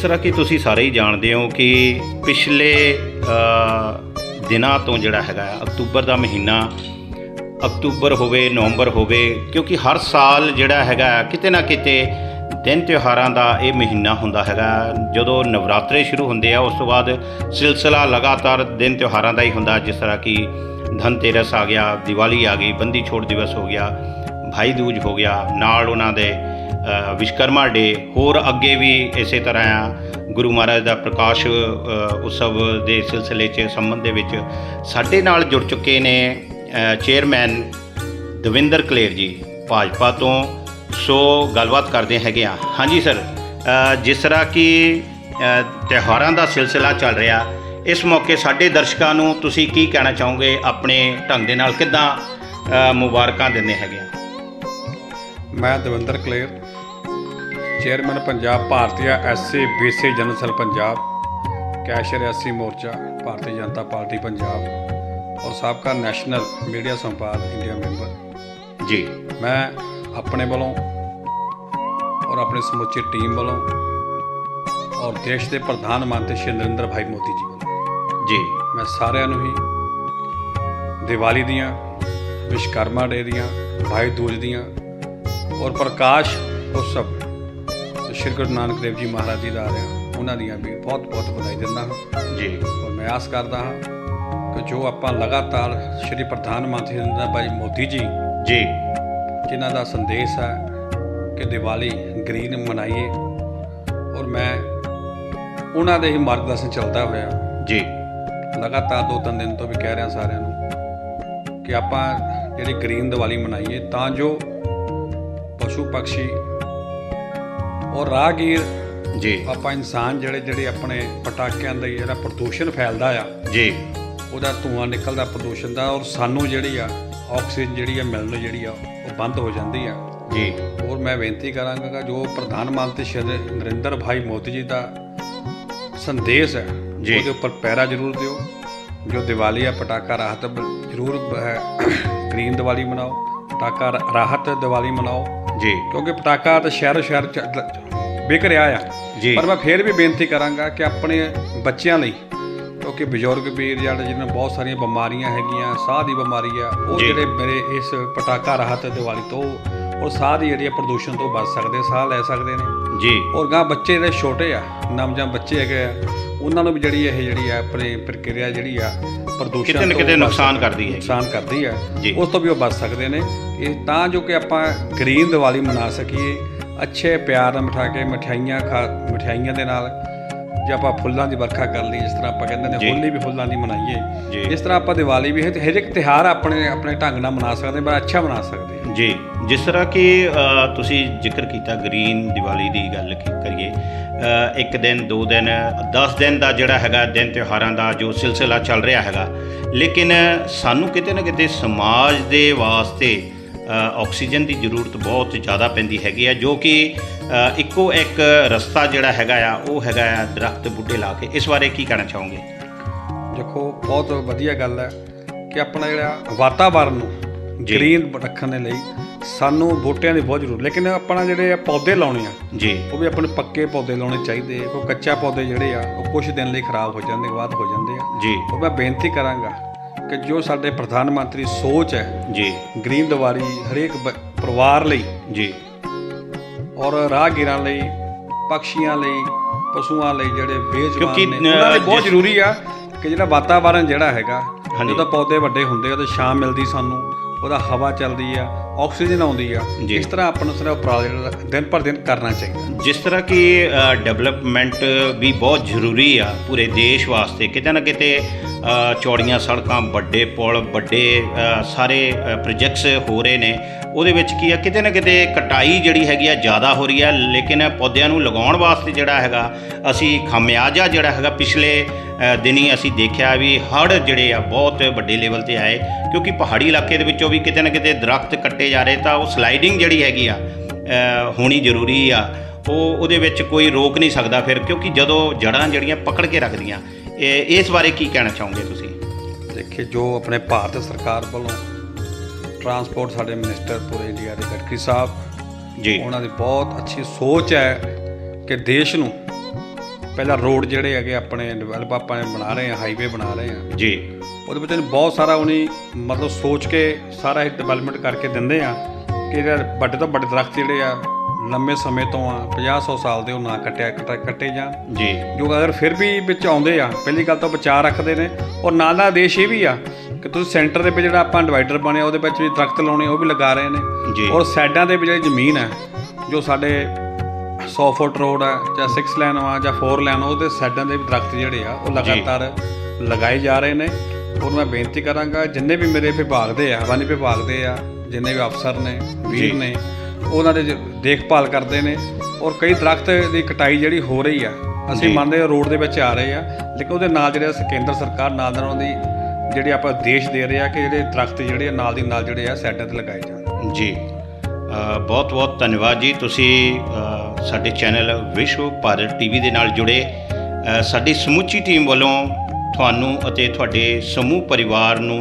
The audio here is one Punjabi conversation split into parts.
ਜਿਸ ਤਰ੍ਹਾਂ ਕਿ ਤੁਸੀਂ ਸਾਰੇ ਹੀ ਜਾਣਦੇ ਹੋ ਕਿ ਪਿਛਲੇ ਦਿਨਾਂ ਤੋਂ ਜਿਹੜਾ ਹੈਗਾ ਅਕਤੂਬਰ ਦਾ ਮਹੀਨਾ, ਅਕਤੂਬਰ ਹੋਵੇ, ਨਵੰਬਰ ਹੋਵੇ, ਕਿਉਂਕਿ ਹਰ ਸਾਲ ਜਿਹੜਾ ਹੈਗਾ ਕਿਤੇ ਨਾ ਕਿਤੇ ਦਿਨ ਤਿਉਹਾਰਾਂ ਦਾ ਇਹ ਮਹੀਨਾ ਹੁੰਦਾ ਹੈਗਾ ਜਦੋਂ ਨਵਰਾਤਰੇ ਸ਼ੁਰੂ ਹੁੰਦੇ ਆ, ਉਸ ਤੋਂ ਬਾਅਦ ਸਿਲਸਿਲਾ ਲਗਾਤਾਰ ਦਿਨ ਤਿਉਹਾਰਾਂ ਦਾ ਹੀ ਹੁੰਦਾ, ਜਿਸ ਤਰ੍ਹਾਂ ਕਿ ਧਨਤੇਰਸ ਆ ਗਿਆ, ਦੀਵਾਲੀ ਆ ਗਈ, ਬੰਦੀ ਛੋੜ ਦਿਵਸ ਹੋ ਗਿਆ ਭਾਈ ਦੂਜ ਹੋ ਗਿਆ, ਨਾਲ ਉਹਨਾਂ ਦੇ ਵਿਸ਼ਕਰਮਾ ਡੇ। ਹੋਰ ਅੱਗੇ ਵੀ ਇਸੇ ਤਰ੍ਹਾਂ ਆ। ਗੁਰੂ ਮਹਾਰਾਜ ਦਾ ਪ੍ਰਕਾਸ਼ ਉਤਸਵ ਦੇ ਸਿਲਸਿਲੇ 'ਚ ਸੰਬੰਧ ਦੇ ਵਿੱਚ ਸਾਡੇ ਨਾਲ ਜੁੜ ਚੁੱਕੇ ਨੇ ਚੇਅਰਮੈਨ ਦਵਿੰਦਰ ਕਲੇਰ ਜੀ ਭਾਜਪਾ ਤੋਂ। ਸੋ ਗੱਲਬਾਤ ਕਰਦੇ ਹੈਗੇ ਆ। ਹਾਂਜੀ ਸਰ ਜਿਸ ਤਰ੍ਹਾਂ ਕਿ ਅ, ਤਿਉਹਾਰਾਂ ਦਾ ਸਿਲਸਿਲਾ ਚੱਲ ਰਿਹਾ ਇਸ ਮੌਕੇ ਸਾਡੇ ਦਰਸ਼ਕਾਂ ਨੂੰ ਤੁਸੀਂ ਕੀ ਕਹਿਣਾ ਚਾਹੋਗੇ? ਆਪਣੇ ਢੰਗ ਦੇ ਨਾਲ ਕਿੱਦਾਂ ਮੁਬਾਰਕਾਂ ਦਿੰਦੇ ਹੈਗੇ ਆ? ਮੈਂ Davinder Kaler chairman Punjab Bharti SC BC general cell Punjab cashier SC Morcha Bharatiya Janata party Punjab ਔਰ ਸਾਬਕਾ ਨੈਸ਼ਨਲ ਮੀਡੀਆ ਸੰਪਾਦਕ ਇੰਡੀਆ ਮੈਂਬਰ। ਜੀ। ਮੈਂ ਆਪਣੇ ਵੱਲੋਂ ਔਰ ਆਪਣੀ ਸਮੁੱਚੀ ਟੀਮ ਵੱਲੋਂ ਔਰ ਦੇਸ਼ ਦੇ ਪ੍ਰਧਾਨ ਮੰਤਰੀ ਸ਼੍ਰੀ ਨਰਿੰਦਰ ਭਾਈ ਮੋਦੀ ਜੀ ਵੱਲੋਂ ਜੀ। ਮੈਂ ਸਾਰਿਆਂ ਨੂੰ ਹੀ ਦੀਵਾਲੀ ਦੀਆਂ ਵਿਸ਼ਕਰਮਾ ਡੇ ਦੀਆਂ ਭਾਈ ਦੂਜ ਦੀਆਂ ਔਰ ਪ੍ਰਕਾਸ਼ ਉਤਸਵ ਸ਼੍ਰੀ ਗੁਰੂ ਨਾਨਕ ਦੇਵ ਜੀ ਮਹਾਰਾਜ ਜੀ ਦਾ ਆ ਰਿਹਾ ਉਹਨਾਂ ਦੀਆਂ ਵੀ ਬਹੁਤ ਬਹੁਤ ਵਧਾਈ ਦਿੰਦਾ ਹਾਂ। ਜੀ। ਔਰ ਮੈਂ ਆਸ ਕਰਦਾ ਹਾਂ ਕਿ ਜੋ ਆਪਾਂ ਲਗਾਤਾਰ ਸ਼੍ਰੀ ਪ੍ਰਧਾਨ ਮੰਤਰੀ ਨਰਿੰਦਰ ਭਾਈ ਮੋਦੀ ਜੀ ਜੀ। ਜਿਨ੍ਹਾਂ ਦਾ ਸੰਦੇਸ਼ ਹੈ ਕਿ ਦੀਵਾਲੀ ਗ੍ਰੀਨ ਮਨਾਈਏ ਔਰ ਮੈਂ ਉਹਨਾਂ ਦੇ ਹੀ ਮਾਰਗਦਰਸ਼ਨ ਚੱਲਦਾ ਹੋਇਆ ਜੀ। ਲਗਾਤਾਰ ਦੋ ਤਿੰਨ ਦਿਨ ਤੋਂ ਵੀ ਕਹਿ ਰਿਹਾ ਸਾਰਿਆਂ ਨੂੰ ਕਿ ਆਪਾਂ ਜਿਹੜੀ ਗ੍ਰੀਨ ਦੀਵਾਲੀ ਮਨਾਈਏ ਤਾਂ ਜੋ ਪਸ਼ੂ ਪੰਛੀ ਔਰ ਰਾਹਗੀਰ ਜੀ। ਆਪਾਂ ਇਨਸਾਨ ਜਿਹੜੇ ਜਿਹੜੇ ਆਪਣੇ ਪਟਾਕਿਆਂ ਦਾ ਜਿਹੜਾ ਪ੍ਰਦੂਸ਼ਣ ਫੈਲਦਾ ਆ ਜੀ। ਉਹਦਾ ਧੂਆਂ ਨਿਕਲਦਾ ਪ੍ਰਦੂਸ਼ਣ ਦਾ ਔਰ ਸਾਨੂੰ ਜਿਹੜੀ ਆ ਆਕਸੀਜਨ ਜਿਹੜੀ ਆ ਮਿਲਣ ਜਿਹੜੀ ਆ ਉਹ ਬੰਦ ਹੋ ਜਾਂਦੀ ਆ। ਜੀ। ਔਰ ਮੈਂ ਬੇਨਤੀ ਕਰਾਂਗਾ ਕਿ ਜੋ ਪ੍ਰਧਾਨ ਮੰਤਰੀ ਸ਼੍ਰੀ ਨਰਿੰਦਰ ਭਾਈ ਮੋਦੀ ਜੀ ਦਾ ਸੰਦੇਸ਼ ਹੈ। ਉਹਦੇ ਉੱਪਰ ਪੈਰਾ ਜ਼ਰੂਰ ਦਿਓ। ਜੋ ਦੀਵਾਲੀ ਆ ਪਟਾਕਾ ਰਾਹਤ ਜ਼ਰੂਰ ਗ੍ਰੀਨ ਦੀਵਾਲੀ ਮਨਾਓ ਪਟਾਕਾ ਰਾਹਤ ਦੀਵਾਲੀ ਮਨਾਓ। ਜੀ। ਕਿਉਂਕਿ ਪਟਾਕਾ ਤਾਂ ਸ਼ਹਿਰ ਸ਼ਹਿਰ ਵਿਕ ਰਿਹਾ ਆ। ਜੀ। ਪਰ ਮੈਂ ਫੇਰ ਵੀ ਬੇਨਤੀ ਕਰਾਂਗਾ ਕਿ ਆਪਣੇ ਬੱਚਿਆਂ ਲਈ ਕਿਉਂਕਿ ਬਜ਼ੁਰਗ ਵੀਰ ਜਿਹੜੇ ਜਿਹਨਾਂ ਨੂੰ ਬਹੁਤ ਸਾਰੀਆਂ ਬਿਮਾਰੀਆਂ ਹੈਗੀਆਂ ਸਾਹ ਦੀ ਬਿਮਾਰੀ ਆ ਉਹ। ਜਿਹੜੇ ਮੇਰੇ ਇਸ ਪਟਾਕਾ ਰਾਹਤ ਦੀਵਾਲੀ ਤੋਂ ਉਹ ਸਾਹ ਦੀ ਜਿਹੜੀ ਪ੍ਰਦੂਸ਼ਣ ਤੋਂ ਬਚ ਸਕਦੇ ਸਾਹ ਲੈ ਸਕਦੇ ਨੇ। ਜੀ। ਔਰ ਗਾਂ ਬੱਚੇ ਜਿਹੜੇ ਛੋਟੇ ਆ ਨਵਜਾਂ ਬੱਚੇ ਹੈਗੇ ਆ ਉਹਨਾਂ ਨੂੰ ਵੀ ਜਿਹੜੀ ਇਹ ਜਿਹੜੀ ਆ ਆਪਣੀ ਪ੍ਰਕਿਰਿਆ ਜਿਹੜੀ ਆ ਪ੍ਰਦੂਸ਼ਣ ਕਿਤੇ ਨਾ ਕਿਤੇ ਨੁਕਸਾਨ ਕਰਦੀ ਹੈ ਨੁਕਸਾਨ ਕਰਦੀ ਆ। ਉਸ ਤੋਂ ਵੀ ਉਹ ਬਚ ਸਕਦੇ ਨੇ। ਇਹ ਤਾਂ ਜੋ ਕਿ ਆਪਾਂ ਗ੍ਰੀਨ ਦੀਵਾਲੀ ਮਨਾ ਸਕੀਏ ਅੱਛੇ ਪਿਆਰ ਨਾਲ ਮਿਠਾ ਕੇ ਮਠਿਆਈਆਂ ਖਾ ਮਠਿਆਈਆਂ ਦੇ ਨਾਲ ਜੇ ਆਪਾਂ ਫੁੱਲਾਂ ਦੀ ਵਰਖਾ ਕਰ ਲਈ ਜਿਸ ਤਰ੍ਹਾਂ ਆਪਾਂ ਕਹਿੰਦੇ ਨੇ। ਹੋਲੀ ਵੀ ਫੁੱਲਾਂ ਦੀ ਮਨਾਈਏ। ਇਸ ਤਰ੍ਹਾਂ ਆਪਾਂ ਦੀਵਾਲੀ ਵੀ ਹਰ ਇੱਕ ਤਿਉਹਾਰ ਆਪਣੇ ਆਪਣੇ ਢੰਗ ਨਾਲ ਮਨਾ ਸਕਦੇ ਬੜਾ ਅੱਛਾ ਮਨਾ ਸਕਦੇ ਹਾਂ ਜੀ ਜਿਸ ਤਰ੍ਹਾਂ ਕਿ ਤੁਸੀਂ ਜ਼ਿਕਰ ਕੀਤਾ ਗ੍ਰੀਨ ਦੀਵਾਲੀ ਦੀ ਗੱਲ ਕੀ ਕਰੀਏ ਇੱਕ ਦਿਨ ਦੋ ਦਿਨ 10 ਦਿਨ ਦਾ ਜਿਹੜਾ ਹੈਗਾ ਦਿਨ ਤਿਉਹਾਰਾਂ ਦਾ ਜੋ ਸਿਲਸਿਲਾ ਚੱਲ ਰਿਹਾ ਹੈਗਾ ਲੇਕਿਨ ਸਾਨੂੰ ਕਿਤੇ ਨਾ ਕਿਤੇ ਸਮਾਜ ਦੇ ਵਾਸਤੇ ਆਕਸੀਜਨ ਦੀ ਜ਼ਰੂਰਤ ਬਹੁਤ ਜ਼ਿਆਦਾ ਪੈਂਦੀ ਹੈਗੀ ਆ ਜੋ ਕਿ ਇੱਕੋ ਇੱਕ ਰਸਤਾ ਜਿਹੜਾ ਹੈਗਾ ਆ ਉਹ ਹੈਗਾ ਆ ਦਰਖਤ ਬੂਟੇ ਲਾ ਕੇ। ਇਸ ਬਾਰੇ ਕੀ ਕਹਿਣਾ ਚਾਹੋਗੇ? ਦੇਖੋ ਬਹੁਤ ਵਧੀਆ ਗੱਲ ਹੈ ਕਿ ਆਪਣਾ ਜਿਹੜਾ ਵਾਤਾਵਰਨ ਨੂੰ। ਗ੍ਰੀਨ ਰੱਖਣ ਦੇ ਲਈ ਸਾਨੂੰ ਬੂਟਿਆਂ ਦੀ ਬਹੁਤ ਜ਼ਰੂਰਤ। ਲੇਕਿਨ ਆਪਣਾ ਜਿਹੜੇ ਪੌਦੇ ਲਾਉਣੇ ਆ ਜੀ। ਉਹ ਵੀ ਆਪਣੇ ਪੱਕੇ ਪੌਦੇ ਲਾਉਣੇ ਚਾਹੀਦੇ ਕੋਈ ਕੱਚਾ ਪੌਦੇ ਜਿਹੜੇ ਆ ਉਹ ਕੁਝ ਦਿਨ ਲਈ ਖਰਾਬ ਹੋ ਜਾਂਦੇ ਬਾਅਦ ਹੋ ਜਾਂਦੇ ਆ। ਜੀ। ਉਹ ਮੈਂ ਬੇਨਤੀ ਕਰਾਂਗਾ ਕਿ ਜੋ ਸਾਡੇ ਪ੍ਰਧਾਨ ਮੰਤਰੀ ਸੋਚ ਹੈ ਜੀ ਗ੍ਰੀਨ ਦੀਵਾਲੀ ਹਰੇਕ ਪਰਿਵਾਰ ਲਈ ਜੀ ਔਰ ਰਾਹਗੀਰਾਂ ਲਈ ਪੰਛੀਆਂ ਲਈ ਪਸ਼ੂਆਂ ਲਈ ਜਿਹੜੇ ਬੇਜਵਾਨ ਕਿਉਂਕਿ, ਨੇ ਉਹਨਾਂ ਲਈ ਬਹੁਤ ਜ਼ਰੂਰੀ ਆ ਕਿ ਜਿਹੜਾ ਵਾਤਾਵਰਨ ਜਿਹੜਾ ਹੈਗਾ। ਜਦੋਂ ਪੌਦੇ ਵੱਡੇ ਹੁੰਦੇ ਆ ਤੇ ਛਾਂ ਮਿਲਦੀ ਸਾਨੂੰ ਉਹਦਾ ਹਵਾ ਚੱਲਦੀ ਆ ਆਕਸੀਜਨ ਆਉਂਦੀ ਆ। ਇਸ ਤਰ੍ਹਾਂ ਆਪਾਂ ਨੂੰ ਸਾਰਾ ਉਪਰਾਲਾ ਜਿਹੜਾ ਦਿਨ ਪਰ ਦਿਨ ਕਰਨਾ ਚਾਹੀਦਾ ਜਿਸ ਤਰ੍ਹਾਂ ਕਿ ਡਿਵੈਲਪਮੈਂਟ ਵੀ ਬਹੁਤ ਜ਼ਰੂਰੀ ਆ ਪੂਰੇ ਦੇਸ਼ ਵਾਸਤੇ ਕਿਤੇ ਨਾ ਕਿਤੇ ਚੌੜੀਆਂ ਸੜਕਾਂ, ਵੱਡੇ ਪੁਲ, ਵੱਡੇ ਸਾਰੇ ਪ੍ਰੋਜੈਕਟਸ ਹੋ ਰਹੇ ਨੇ। ਉਹਦੇ ਵਿੱਚ ਕੀ ਆ, ਕਿਤੇ ਨਾ ਕਿਤੇ ਕਟਾਈ ਜਿਹੜੀ ਹੈਗੀ ਆ, ਜ਼ਿਆਦਾ ਹੋ ਰਹੀ ਆ, ਲੇਕਿਨ ਪੌਦਿਆਂ ਨੂੰ ਲਗਾਉਣ ਵਾਸਤੇ ਜਿਹੜਾ ਹੈਗਾ, ਅਸੀਂ ਖਾਮਿਆਜਾ ਜਿਹੜਾ ਹੈਗਾ, ਪਿਛਲੇ ਦਿਨੀ ਅਸੀਂ ਦੇਖਿਆ ਵੀ ਹੜ੍ਹ ਜਿਹੜੇ ਆ, ਬਹੁਤ ਵੱਡੇ ਲੈਵਲ ਤੇ ਆਏ। ਕਿਉਂਕਿ ਪਹਾੜੀ ਇਲਾਕੇ ਦੇ ਵਿੱਚੋਂ ਵੀ ਕਿਤੇ ਨਾ ਕਿਤੇ ਦਰਖਤ ਕੱਟੇ ਜਾ ਰਹੇ, ਤਾਂ ਉਹ ਸਲਾਈਡਿੰਗ ਜਿਹੜੀ ਹੈਗੀ ਆ ਹੋਣੀ ਜ਼ਰੂਰੀ ਆ। ਉਹ, ਉਹਦੇ ਵਿੱਚ ਕੋਈ ਰੋਕ ਨਹੀਂ ਸਕਦਾ ਫਿਰ, ਕਿਉਂਕਿ ਜਦੋਂ ਜੜਾਂ ਜਿਹੜੀਆਂ ਪਕੜ ਕੇ ਰੱਖਦੀਆਂ ਇਹ ਇਸ ਬਾਰੇ ਕੀ ਕਹਿਣਾ ਚਾਹੋਗੇ ਤੁਸੀਂ? ਦੇਖੇ ਜੋ ਆਪਣੇ ਭਾਰਤ ਸਰਕਾਰ ਵੱਲੋਂ ਟਰਾਂਸਪੋਰਟ ਸਾਡੇ ਮਿਨਿਸਟਰ ਪੂਰੇ ਇੰਡੀਆ ਦੇ ਗਡਕਰੀ ਸਾਹਿਬ ਜੀ। ਉਹਨਾਂ ਦੀ ਬਹੁਤ ਅੱਛੀ ਸੋਚ ਹੈ ਕਿ ਦੇਸ਼ ਨੂੰ ਪਹਿਲਾਂ ਰੋਡ ਜਿਹੜੇ ਹੈਗੇ ਆਪਣੇ ਡਿਵੈਲਪ ਆਪਾਂ ਨੇ ਬਣਾ ਰਹੇ ਆ ਹਾਈਵੇ ਬਣਾ ਰਹੇ ਆ ਜੀ। ਉਹਦੇ ਵਿੱਚ ਬਹੁਤ ਸਾਰਾ ਉਹਨੇ ਮਤਲਬ ਸੋਚ ਕੇ ਸਾਰਾ ਇਹ ਡਿਵੈਲਪਮੈਂਟ ਕਰਕੇ ਦਿੰਦੇ ਆ ਕਿ ਇਹਦੇ ਵੱਡੇ ਤੋਂ ਵੱਡੇ ਦਰਖਤ ਜਿਹੜੇ ਆ ਲੰਮੇ ਸਮੇਂ ਤੋਂ ਆ 50 100 ਸਾਲ ਦੇ ਉਹ ਨਾ ਕੱਟਿਆ ਕੱਟੇ ਕੱਟੇ ਜਾਣ ਜੀ। ਜੋ ਅਗਰ ਫਿਰ ਵੀ ਵਿੱਚ ਆਉਂਦੇ ਆ ਪਹਿਲੀ ਗੱਲ ਤਾਂ ਬਚਾ ਰੱਖਦੇ ਨੇ। ਔਰ ਨਾਲ ਨਾਲ ਆਦੇਸ਼ ਇਹ ਵੀ ਆ ਕਿ ਤੁਸੀਂ ਸੈਂਟਰ ਦੇ ਵਿੱਚ ਜਿਹੜਾ ਆਪਾਂ ਡਿਵਾਈਡਰ ਬਣਿਆ ਉਹਦੇ ਵਿੱਚ ਵੀ ਦਰਖਤ ਲਾਉਣੇ ਉਹ ਵੀ ਲਗਾ ਰਹੇ ਨੇ। ਜੀ। ਔਰ ਸਾਈਡਾਂ ਦੇ ਵਿੱਚ ਜਿਹੜੀ ਜ਼ਮੀਨ ਹੈ ਜੋ ਸਾਡੇ 100 ਫੁੱਟ ਰੋਡ ਹੈ ਜਾਂ 6 ਲੈਨ ਆ ਜਾਂ 4 ਲੈਨ ਉਹਦੇ ਸਾਈਡਾਂ ਦੇ ਵੀ ਦਰਖਤ ਜਿਹੜੇ ਆ ਉਹ ਲਗਾਤਾਰ ਲਗਾਏ ਜਾ ਰਹੇ ਨੇ। ਔਰ ਮੈਂ ਬੇਨਤੀ ਕਰਾਂਗਾ ਜਿੰਨੇ ਵੀ ਮੇਰੇ ਵਿਭਾਗ ਦੇ ਆ ਵਨ ਵਿਭਾਗ ਦੇ ਆ ਜਿੰਨੇ ਵੀ ਅਫਸਰ ਨੇ ਵੀਰ ਜੀ। ਨੇ ਉਹਨਾਂ ਦੇ ਦੇਖਭਾਲ ਕਰਦੇ ਨੇ ਔਰ ਕਈ ਦਰਖਤ ਦੀ ਕਟਾਈ ਜਿਹੜੀ ਹੋ ਰਹੀ ਆ ਅਸੀਂ। ਮੰਨਦੇ ਹਾਂ ਰੋਡ ਦੇ ਵਿੱਚ ਆ ਰਹੇ ਆ ਲੇਕਿਨ ਉਹਦੇ ਨਾਲ ਜਿਹੜੇ ਕੇਂਦਰ ਸਰਕਾਰ ਨਾਲ ਨਾਲ ਉਹਦੀ ਜਿਹੜੀ ਆਪਾਂ ਦੇਸ਼ ਦੇ ਰਹੇ ਆ ਕਿ ਜਿਹੜੇ ਦਰਖਤ ਜਿਹੜੇ ਆ ਨਾਲ ਦੀ ਨਾਲ ਜਿਹੜੇ ਆ ਸਾਈਡਾਂ ਤੇ ਲਗਾਏ ਜਾਣ। ਜੀ। ਬਹੁਤ ਬਹੁਤ ਧੰਨਵਾਦ ਜੀ। ਤੁਸੀਂ ਸਾਡੇ ਚੈਨਲ ਵਿਸ਼ਵ ਭਾਰਤ ਟੀਵੀ ਦੇ ਨਾਲ ਜੁੜੇ। ਸਾਡੀ ਸਮੁੱਚੀ ਟੀਮ ਵੱਲੋਂ ਤੁਹਾਨੂੰ ਅਤੇ ਤੁਹਾਡੇ ਸਮੂਹ ਪਰਿਵਾਰ ਨੂੰ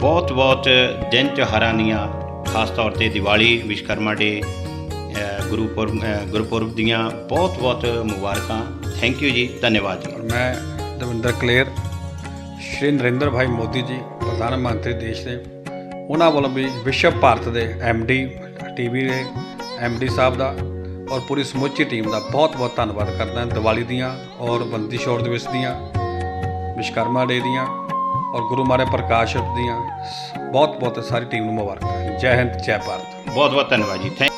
ਬਹੁਤ ਬਹੁਤ ਦਿਨ ਤਿਉਹਾਰਾਂ ਦੀਆਂ ਖਾਸ ਤੌਰ ਤੇ ਦੀਵਾਲੀ ਵਿਸ਼ਕਰਮਾ ਡੇ ਅ, ਗੁਰੂਪੁਰਬ ਗੁਰਪੁਰਬ ਦੀਆਂ ਬਹੁਤ ਬਹੁਤ ਮੁਬਾਰਕਾਂ। ਥੈਂਕ ਯੂ ਜੀ ਧੰਨਵਾਦ ਜੀ। ਮੈਂ ਦਵਿੰਦਰ ਕਲੇਰ ਸ਼੍ਰੀ ਨਰਿੰਦਰ ਭਾਈ ਮੋਦੀ ਜੀ ਪ੍ਰਧਾਨ ਮੰਤਰੀ ਦੇਸ਼ ਦੇ। ਉਹਨਾਂ ਵੱਲੋਂ ਵੀ ਵਿਸ਼ਵ ਭਾਰਤ ਦੇ ਡੀ ਟੀਵੀ ਦੇ ਡੀ ਸਾਹਿਬ ਦਾ ਔਰ ਪੂਰੀ ਸਮੁੱਚੀ ਟੀਮ ਦਾ ਬਹੁਤ ਬਹੁਤ ਧੰਨਵਾਦ ਕਰਦਾ ਹਾਂ ਦੀਵਾਲੀ ਦੀਆਂ ਔਰ ਬੰਦੀ ਛੋੜ ਦਿਵਸ ਦੀਆਂ ਵਿਸ਼ਕਰਮਾ ਡੇ ਦੀਆਂ। ਔਰ ਗੁਰੂ ਮਹਾਰਾਜ ਪ੍ਰਕਾਸ਼ ਦੀਆਂ ਬਹੁਤ ਬਹੁਤ ਸਾਰੀ ਟੀਮ ਨੂੰ ਮੁਬਾਰਕਾਂ। ਜੈ ਹਿੰਦ, ਜੈ ਭਾਰਤ। ਬਹੁਤ ਬਹੁਤ ਧੰਨਵਾਦ ਜੀ। ਥੈਂਕ